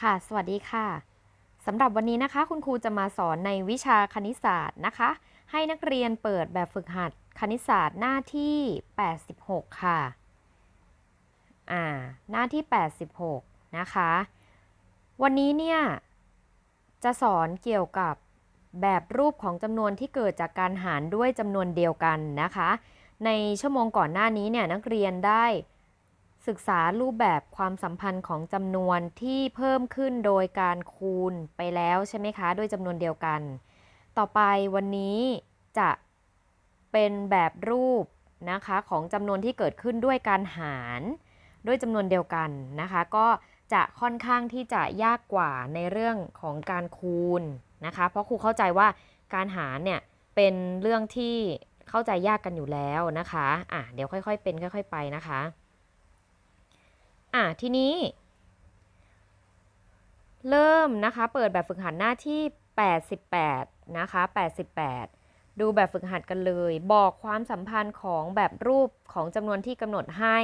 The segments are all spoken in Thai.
ค่ะ สวัสดีค่ะสำหรับวันนี้นะคะ คุณครูจะมาสอนในวิชาคณิตศาสตร์นะคะ ให้นักเรียนเปิดแบบฝึกหัดคณิตศาสตร์หน้าที่ 86 ค่ะ อ่า หน้าที่ 86 นะคะ วันนี้เนี่ย จะสอนเกี่ยวกับแบบรูปของจำนวนที่เกิดจากการหารด้วยจำนวนเดียวกันนะคะ ในชั่วโมงก่อนหน้านี้เนี่ยนักเรียนได้ ศึกษารูปแบบความสัมพันธ์ของจำนวนที่เพิ่มขึ้นโดยการคูณไปแล้วใช่ไหมคะ ด้วยจำนวนเดียวกัน ต่อไปวันนี้จะเป็นแบบรูปนะคะของจำนวนที่เกิดขึ้นด้วยการหารด้วยจำนวนเดียวกันนะคะ ก็จะค่อนข้างที่จะยากกว่าในเรื่องของการคูณนะคะ เพราะครูเข้าใจว่าการหารเนี่ยเป็นเรื่องที่เข้าใจยากกันอยู่แล้วนะคะ อะเดี๋ยวค่อยๆเป็นค่อย ๆ ไปนะคะ อะทีนี้ เริ่มนะคะ เปิดแบบฝึกหัดหน้าที่ 88 นะคะ 88 ดูแบบฝึกหัดกันเลย บอกความสัมพันธ์ของแบบรูปของจำนวนที่กำหนดให้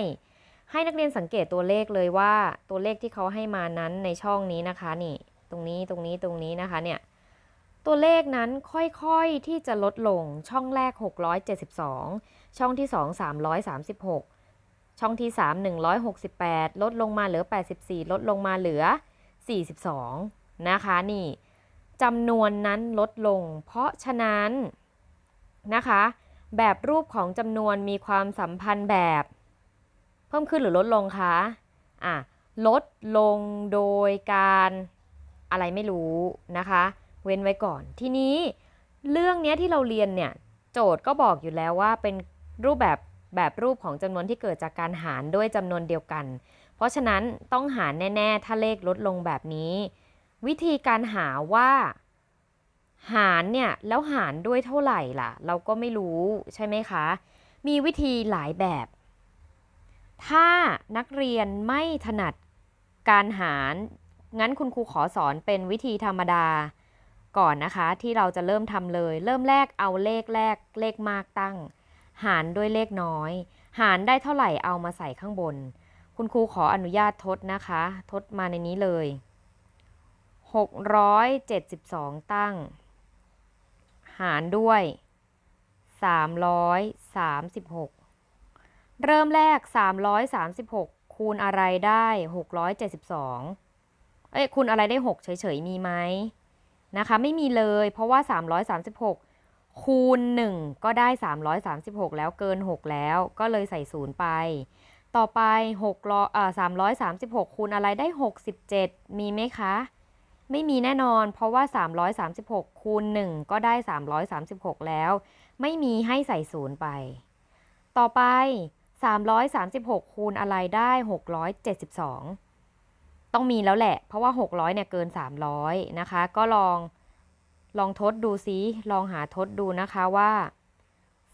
ให้นักเรียนสังเกตตัวเลขเลยว่าตัวเลขที่เขาให้มานั้นในช่องนี้นะคะนี่ ตรงนี้ตรงนี้ตรงนี้นะคะเนี่ยตัวเลขนั้นค่อยๆที่จะลดลงช่องแรก 672 ช่องที่ 2 336 ช่องที่ 3 168 ลดลงมาเหลือ 84 ลดลงมาเหลือ 42 นะคะนี่จำนวนนั้นลดลง เพราะฉะนั้นนะคะ แบบรูปของจำนวนมีความสัมพันธ์แบบ เพิ่มขึ้นหรือลดลงคะอะลดลงโดยการอะไรไม่รู้นะคะ เว้นไว้ก่อน ทีนี้เรื่องนี้ที่เราเรียนเนี่ย โจทย์ก็บอกอยู่แล้วว่าเป็นรูปแบบ แบบรูปของจำนวนที่เกิดจากการหารด้วยจำนวนเดียวกัน เพราะฉะนั้นต้องหารแน่ๆ ถ้าเลขลดลงแบบนี้ วิธีการหาว่าหารเนี่ยแล้วหารด้วยเท่าไหร่ล่ะ เราก็ไม่รู้ใช่ไหมคะ มีวิธีหลายแบบ ถ้านักเรียนไม่ถนัดการหาร งั้นคุณครูขอสอนเป็นวิธีธรรมดา ก่อนนะคะที่เราจะเริ่มทำเลย เริ่มแรกเอาเลขแรกเลขมากตั้ง หารด้วยเลขน้อย หารได้เท่าไหร่เอามาใส่ข้างบน คุณครูขออนุญาตทดนะคะ ทดมาในนี้เลย 672 ตั้ง หารด้วย 336 เริ่มแรก 336 คูณอะไรได้ 672 เอ้ยคูณอะไรได้ 6 เฉยๆ มีไหมนะคะ ไม่มีเลย เพราะว่า 336 คูณ 1 ก็ได้ 336 แล้วเกิน 6 แล้วก็เลยใส่ศูนย์ไป ต่อไป6ร้อยอ่า336 คูณอะไรได้ 67 มีไหมคะ ไม่มีแน่นอน เพราะว่า 336 คูณ 1 ก็ได้ 336 แล้ว ไม่มีให้ใส่ศูนย์ไป ต่อไป 336 คูณอะไรได้ 672 ต้องมีแล้วแหละ เพราะว่า 600เนี่ยเกิน 300 นะคะ ก็ลอง ลองทดดูซิ ลองหาทดดูนะคะว่า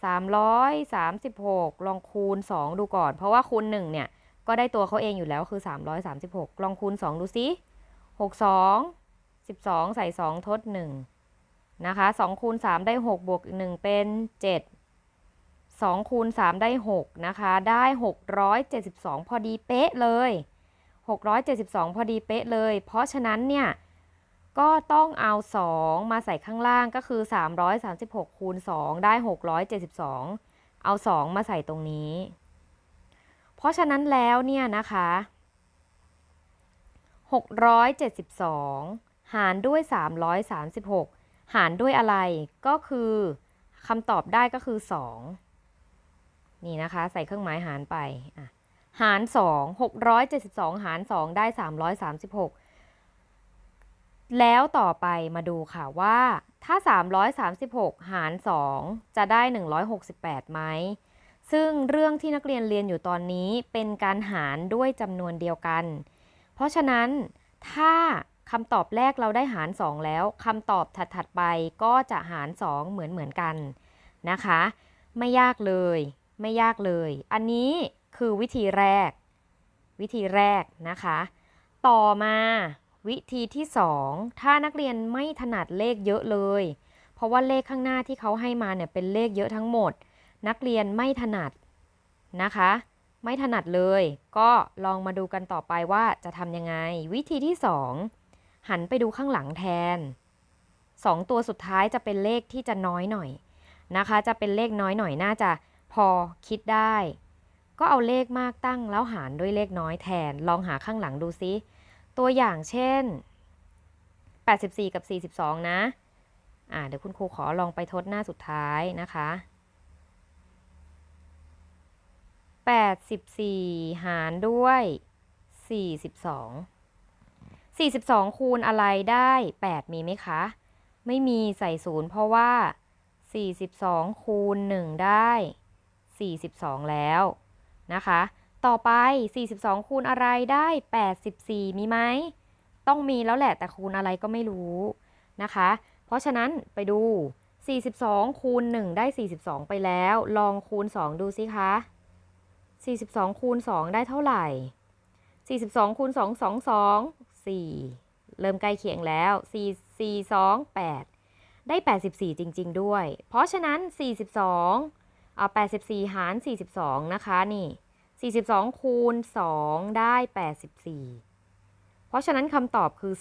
336 ลองคูณ 2 ดูก่อน เพราะว่าคูณ 1 เนี่ย ก็ได้ตัวเขาเองอยู่แล้วคือ 336 ลองคูณ 2 ดูซิ 62 12 ใส่ 2 ทด 1 นะคะ 2 คูณ 3 ได้ 6 บวกอีก1เป็น 7 2 คูณ 3 ได้ 6 นะคะ ได้ 672 พอดีเป๊ะเลย 672 พอดีเป๊ะเลย เพราะฉะนั้นเนี่ย ก็ต้องเอา 2 มาใส่ข้างล่างก็คือ 336คูณ2ได้ 672 เอา 2 มาใส่ตรงนี้ เพราะฉะนั้นแล้วเนี่ยนะคะ 672 หารด้วย 336 หารด้วยอะไรก็คือคำตอบได้ก็คือ 2 นี่นะคะ ใส่เครื่องหมายหารไปอะหาร 2 672 หาร 2 ได้ 336 แล้วต่อไปมาดูค่ะว่า ถ้า 336 หาร 2 จะได้ 168ไหมซึ่งเรื่องที่นักเรียนเรียนอยู่ตอนนี้เป็นการหารด้วยจำนวนเดียวกัน เพราะฉะนั้นถ้าคำตอบแรกเราได้หาร 2 แล้วคำตอบถัดๆไปก็จะหาร 2 เหมือนเหมือนกันนะคะ ไม่ยากเลย ไม่ยากเลย อันนี้คือวิธีแรก วิธีแรกนะคะ ต่อมา วิธีที่ 2 ถ้านักเรียนไม่ถนัดเลขเยอะเลย เพราะว่าเลขข้างหน้าที่เขาให้มาเนี่ยเป็นเลขเยอะทั้งหมด นักเรียนไม่ถนัดนะคะ ไม่ถนัดเลย ก็ลองมาดูกันต่อไปว่าจะทำยังไง วิธีที่ 2 หันไปดูข้างหลังแทน 2 ตัวสุดท้ายจะเป็นเลขที่จะน้อยหน่อยนะคะ จะเป็นเลขน้อยหน่อยน่าจะพอคิดได้ ก็เอาเลขมากตั้งแล้วหารด้วยเลขน้อยแทน ลองหาข้างหลังดูซิ ตัวอย่างเช่น 84 กับ 42 นะ อ่า เดี๋ยวคุณครูขอลองไปทดหน้าสุดท้ายนะคะ 84 หารด้วย 42 42 คูณอะไรได้ 8 มีไหมคะ ไม่มีใส่ศูนย์เพราะว่า 42 คูณ 1 ได้ 42 แล้วนะคะ ต่อไป 42 คูณอะไรได้ 84 มีไหม ต้องมีแล้วแหละแต่คูณอะไรก็ไม่รู้นะคะ เพราะฉะนั้นไปดู 42 คูณ 1 ได้ 42 ไปแล้ว ลองคูณ 2 ดูสิคะ 42 คูณ 2 ได้เท่าไหร่ 42 คูณ 2 2 2 4 เริ่มใกล้เคียงแล้ว 4 4 2 8 ได้ 84 จริง ๆ ด้วย เพราะฉะนั้น 42เอา84 หาร 42 นะคะนี่ 42 คูณ 2 ได้ 84 เพราะฉะนั้นคำตอบคือ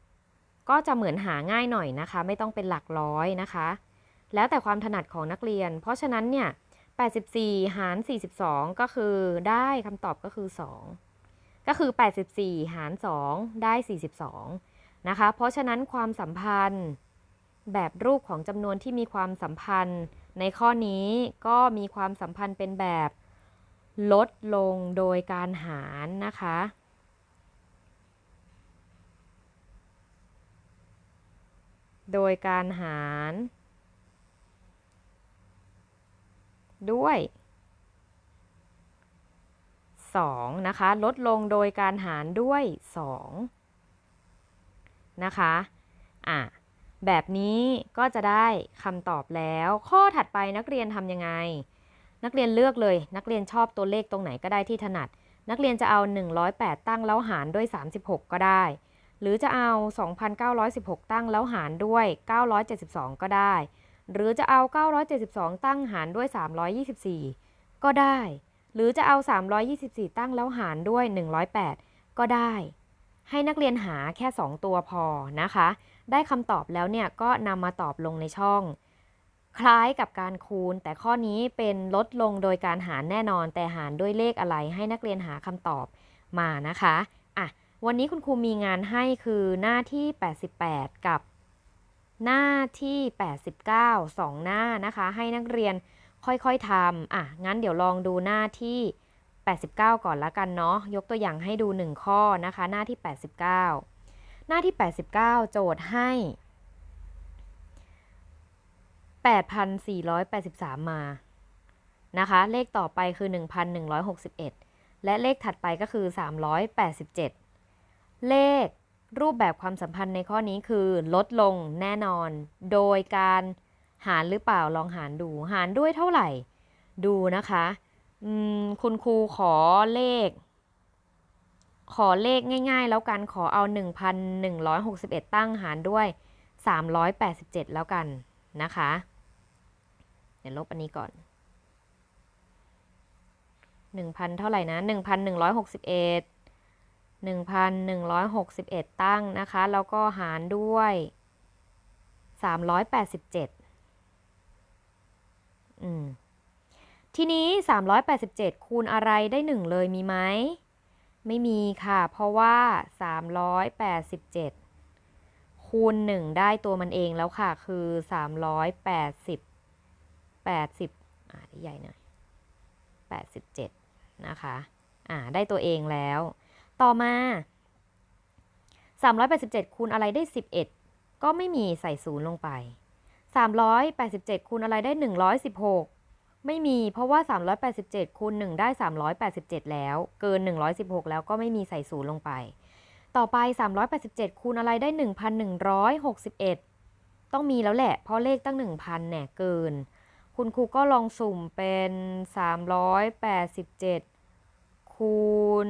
2 ก็จะเหมือนหาง่ายหน่อยนะคะ ไม่ต้องเป็นหลักร้อยนะคะ แล้วแต่ความถนัดของนักเรียน เพราะฉะนั้นเนี่ย 84 หาร 42 ก็คือได้คำตอบก็คือ 2 ก็คือ 84 หาร 2 ได้ 42 นะคะ เพราะฉะนั้นความสัมพันธ์แบบรูปของจำนวนที่มีความสัมพันธ์ ในข้อนี้ก็มีความสัมพันธ์เป็นแบบ ลดลงโดยการหารนะคะ โดยการหาร ด้วย 2 นะคะ ลดลงโดยการหารด้วย 2 นะคะอะแบบนี้ก็จะได้คำตอบแล้ว ข้อถัดไปนักเรียนทำยังไง นักเรียนเลือกเลย นักเรียนชอบตัวเลขตรงไหนก็ได้ที่ถนัด นักเรียนจะเอา 108 ตั้งแล้วหารด้วย 36 ก็ได้ หรือจะเอา 2,916 ตั้งแล้วหารด้วย 972 ก็ได้ หรือจะเอา 972 ตั้งหารด้วย 324 ก็ได้ หรือจะเอา 324 ตั้งแล้วหารด้วย 108 ก็ได้ ให้นักเรียนหาแค่ 2 ตัวพอนะคะ ได้คำตอบแล้วเนี่ยก็นำมาตอบลงในช่อง คล้ายกับการคูณ แต่ข้อนี้เป็นลดลงโดยการหารแน่นอน แต่หารด้วยเลขอะไรให้นักเรียนหาคำตอบมานะคะอะวันนี้คุณครูมีงานให้คือหน้าที่ 88 กับหน้าที่ 89 2 หน้านะคะ ให้นักเรียนค่อยๆทำอะงั้นเดี๋ยวลองดูหน้าที่ 89 ก่อนละกันเนาะยกตัวอย่างให้ดู 1 ข้อนะคะ หน้าที่ 89 หน้าที่ 89 โจทย์ให้ 8,483 มานะคะ เลขต่อไปคือ 1,161 และเลขถัดไปก็คือ 387 เลขรูปแบบความสัมพันธ์ในข้อนี้คือลดลงแน่นอน โดยการหารหรือเปล่าลองหารดู หารด้วยเท่าไหร่ ดูนะคะคุณครูขอเลข ขอเลขง่าย ๆ แล้วกันขอเอา 1,161 ตั้งหารด้วย 387 แล้วกันนะคะ เดี๋ยวลบอันนี้ก่อน1,000เท่าไหร่นะ1,161 1,161ตั้งนะคะ แล้วก็หารด้วย387อืม ทีนี้387คูณอะไรได้1เลยมีไหม ไม่มีค่ะ เพราะว่า387คูณ1ได้ตัวมันเองแล้วค่ะ คือ380 80อ่าใหญ่หน่อย87 นะคะอ่าได้ตัวเองแล้ว ต่อมา 387 คูณอะไรได้ 11 ก็ไม่มีใส่ศูนย์ลงไป 387 คูณอะไรได้ 116 ไม่มีเพราะว่า 387 คูณ 1 ได้ 387 แล้ว เกิน 116 แล้วก็ไม่มีใส่ศูนย์ลงไป ต่อไป 387 คูณอะไรได้ 1,161 ต้องมีแล้วแหละ เพราะเลขตั้ง 1,000เนี่ยเกิน คุณครูก็ลองสุ่มเป็น 387 คูณ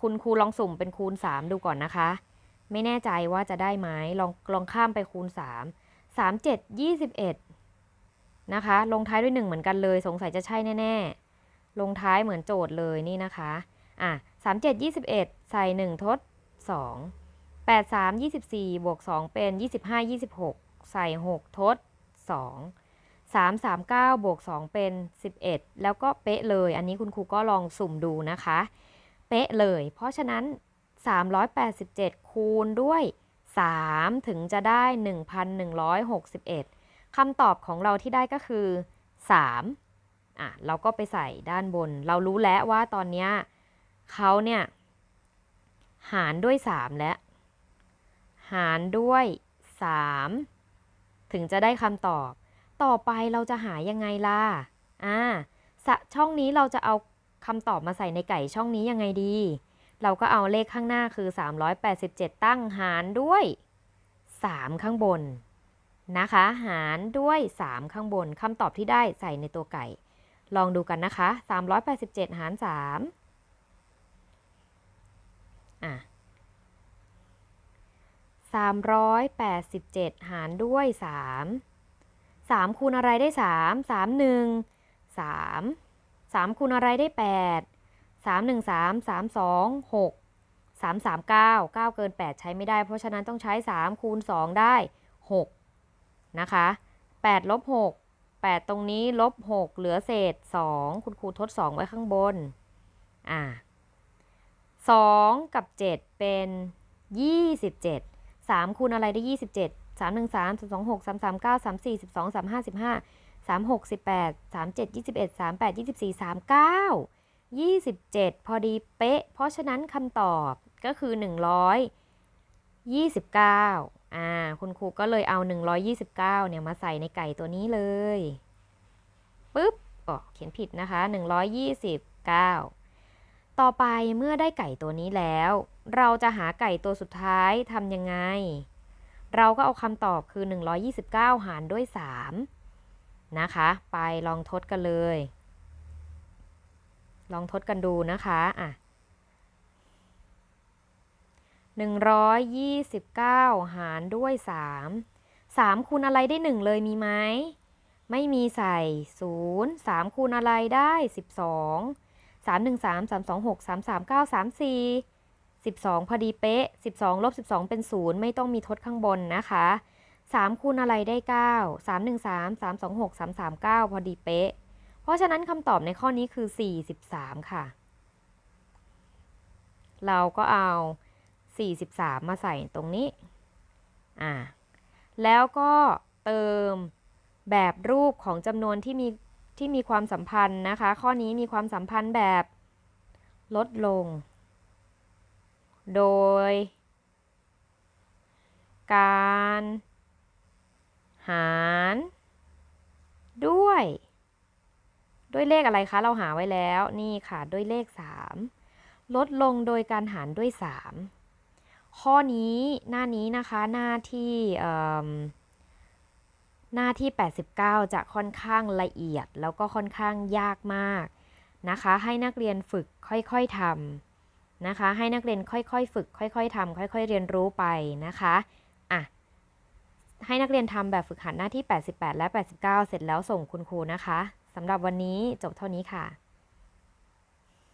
คุณครูลองสุ่มเป็นคูณ 3 ดูก่อนนะคะ ไม่แน่ใจว่าจะได้ไหมลองลองข้ามไปคูณ 3 3 7 21 นะคะ ลงท้ายด้วย 1 เหมือนกันเลย สงสัยจะใช่แน่ ๆ ลงท้ายเหมือนโจทย์เลยนี่นะคะ อะ 3 7 21 ใส่ 1 ทด 2 8 3 24 บวก 2 เป็น 25 26 ใส่ 6 ทด 2 3 3 9บวก2เป็น 11 แล้วก็เป๊ะเลย อันนี้คุณครูก็ลองสุ่มดูนะคะ เป๊ะเลย เพราะฉะนั้น 387 คูณด้วย 3 ถึงจะได้ 1,161คำตอบของเราที่ได้ก็คือ 3 อะ เราก็ไปใส่ด้านบน เรารู้แล้วว่าตอนเนี้ยเขาเนี่ย หารด้วย 3 แล้ว หารด้วย 3 ถึงจะได้คำตอบ ต่อไปเราจะหายังไงล่ะ อ่าสะช่องนี้เราจะเอาคำตอบมาใส่ในไก่ช่องนี้ยังไงดี เราก็เอาเลขข้างหน้าคือ 387 ตั้งหารด้วย 3 ข้างบนนะคะ หารด้วย 3 ข้างบนคำตอบที่ได้ใส่ในตัวไก่ ลองดูกันนะคะ 387 หาร 3 อะ387 หารด้วย 3 3 คูณอะไรได้ 3 3 1 3 3 คูณอะไรได้ 8 3 1 3 3 2 6 3 3 9 9 เกิน 8 ใช้ไม่ได้ เพราะฉะนั้นต้องใช้ 3 คูณ 2 ได้ 6 นะคะ8ลบ6 8 ตรงนี้ลบ 6 เหลือเศษ 2 คุณครูทด 2 ไว้ข้างบน อ่า2กับ 7 เป็น 27 3คูณอะไรได้ 27 3 1 3 2 2 6 3 3 9 3 4 12 3 5 15 3 6 18 3 7 21 3 8 24 39 27 พอดีเป๊ะ เพราะฉะนั้นคำตอบก็คือ 129 อ่า คุณครูก็เลยเอา 129 เนี่ยมาใส่ในไก่ตัวนี้เลย ปึ๊บอ๋อเขียนผิดนะคะ 129 ต่อไปเมื่อได้ไก่ตัวนี้แล้ว เราจะหาไก่ตัวสุดท้ายทำยังไง เราก็เอาคำตอบคือ 129 หารด้วย 3 นะคะ ไปลองทดกันเลย ลองทดกันดูนะคะอะ129 หารด้วย 3 3 คูณอะไรได้ 1 เลยมีไหม ไม่มีใส่ 0 3 คูณอะไรได้ 12 3 1 3 3 2 6 3 3 9 3 4 12 พอดีเป๊ะ 12ลบ12 เป็น 0 ไม่ต้องมีทดข้างบนนะคะ 3 คูณอะไรได้ 9 3 1 3 3 2 6 3 3 9 พอดีเป๊ะ เพราะฉะนั้นคำตอบในข้อนี้คือ 43 ค่ะ เราก็เอา 43 มาใส่ตรงนี้ อ่า แล้วก็เติมแบบรูปของจำนวนที่มี ที่มีความสัมพันธ์นะคะ ข้อนี้มีความสัมพันธ์แบบลดลง โดย การ หาร ด้วย ด้วยเลขอะไรคะ เราหาไว้แล้วนี่ค่ะ ด้วยเลข 3 ลดลงโดยการหารด้วย 3 ข้อนี้หน้านี้นะคะหน้าที่ หน้าที่ 89 จะค่อนข้างละเอียด แล้วก็ค่อนข้างยากมากนะคะ ให้นักเรียนฝึกค่อยๆทำนะคะ ให้นักเรียนค่อยๆ ฝึก ค่อยๆทำค่อย ๆ เรียนรู้ไปนะคะอะให้นักเรียนทำแบบฝึกหัดหน้าที่ 88 และ 89 เสร็จแล้วส่งคุณครูนะคะสำหรับวันนี้จบเท่านี้ค่ะ